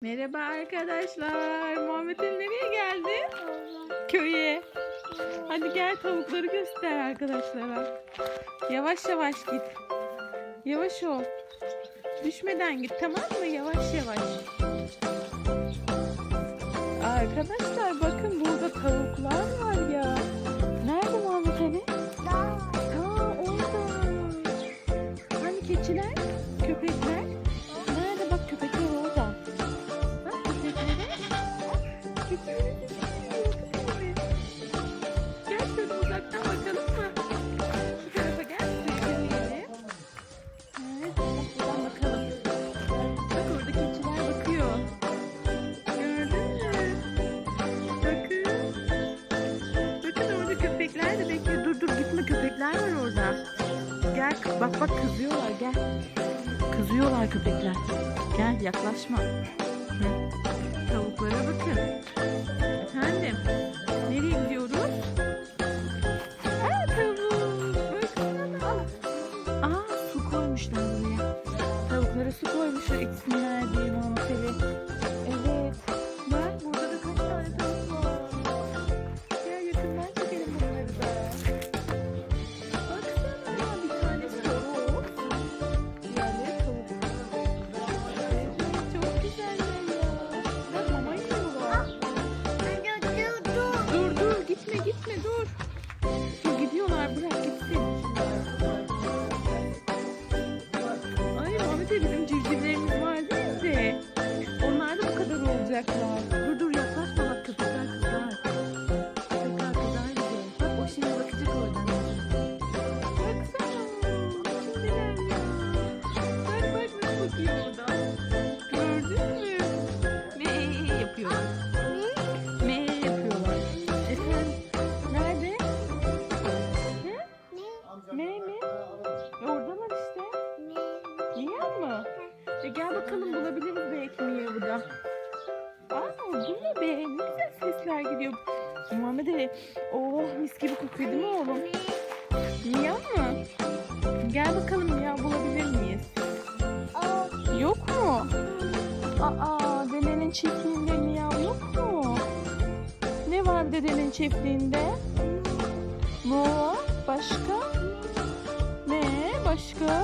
Merhaba arkadaşlar. Muhammed Ali nereye geldi? Köye. Hadi gel tavukları göster arkadaşlara. Yavaş yavaş git. Yavaş ol. Düşmeden git tamam mı? Yavaş yavaş. Arkadaşlar bakın burada tavuklar var ya. Nerede Muhammed Ali? Aa orada. Hani keçiler? Bak bak kızıyorlar gel. Kızıyorlar köpekler. Gel yaklaşma. Tavuklara bakın. Efendim. Nereye gidiyoruz? Aa tavuk. Baksana. Aa su koymuşlar buraya. Tavuklara su koymuşlar içsinler diye Muhammed ne güzel sesler geliyor. Muhammed Ali. Oh mis gibi kokuyor değil mi oğlum? Mia mı? Gel bakalım Mia bulabilir miyiz? Yok mu? Aa dedenin çiftliğinde Mia yok mu? Ne var dedenin çiftliğinde? Bu başka? Ne başka?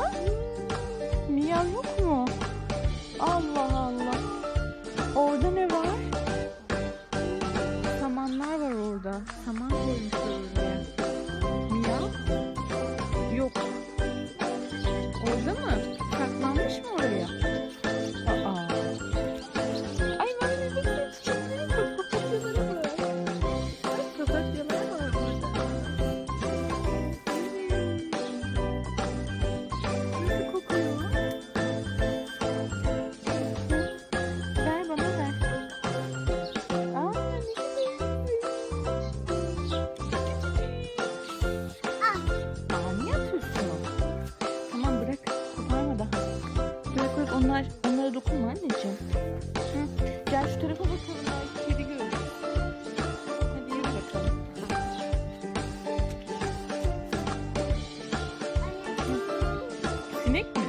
Onlar, onlara dokunma anneciğim. Hı. Gel şu tarafa bakalım. Kedi görürüz. Hadi yürü bakalım. Sinek mi?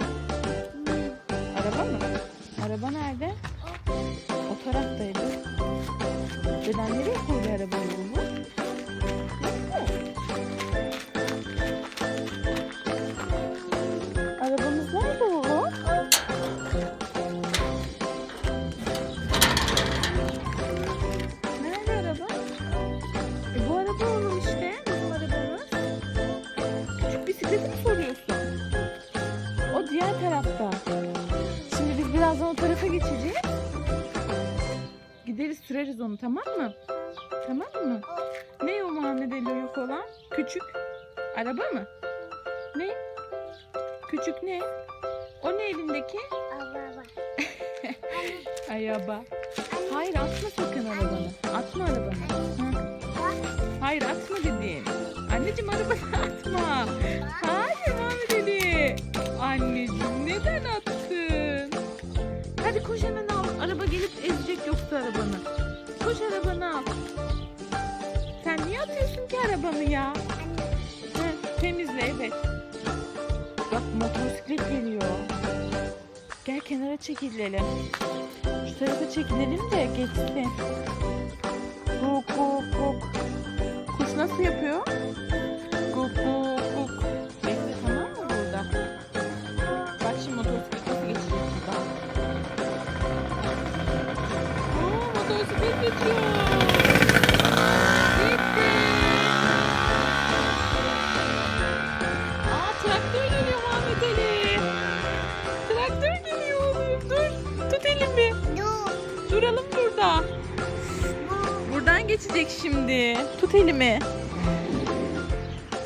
Tarafta. Şimdi biz birazdan o tarafa geçeceğiz. Gideriz süreriz onu tamam mı? Tamam mı? Ne o Muhammed Ali yok olan? Küçük. Araba mı? Ne? Küçük ne? O ne elindeki? Araba. Hayır atma sakın arabanı. Atma arabanı. Hı. Hayır atma dedim. Anneciğim arabanı atma. Koş hemen al. Araba gelip ezecek yoksa arabanı. Koş arabanı al. Sen niye atıyorsun ki arabanı ya? Hı, temizle evet. Bak motosiklet geliyor. Gel kenara çekilelim. Şu tarafa çekinelim de geçsin. Guk guk guk. Kuş nasıl yapıyor? Duralım burada. Buradan geçecek şimdi. Tut elimi.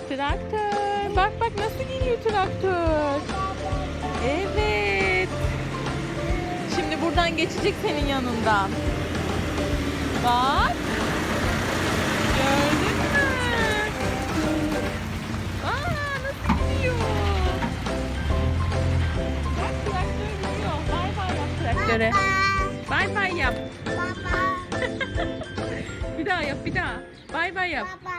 Traktör. Bak bak nasıl geliyor traktör. Evet. Şimdi buradan geçecek senin yanından. Bak. Gördün mü? Aa nasıl gidiyor? Bak traktör gidiyor. Bay bay yap traktöre. Bay bay yap. Baba. Bir daha yap bir daha. Bay bay yap. Baba.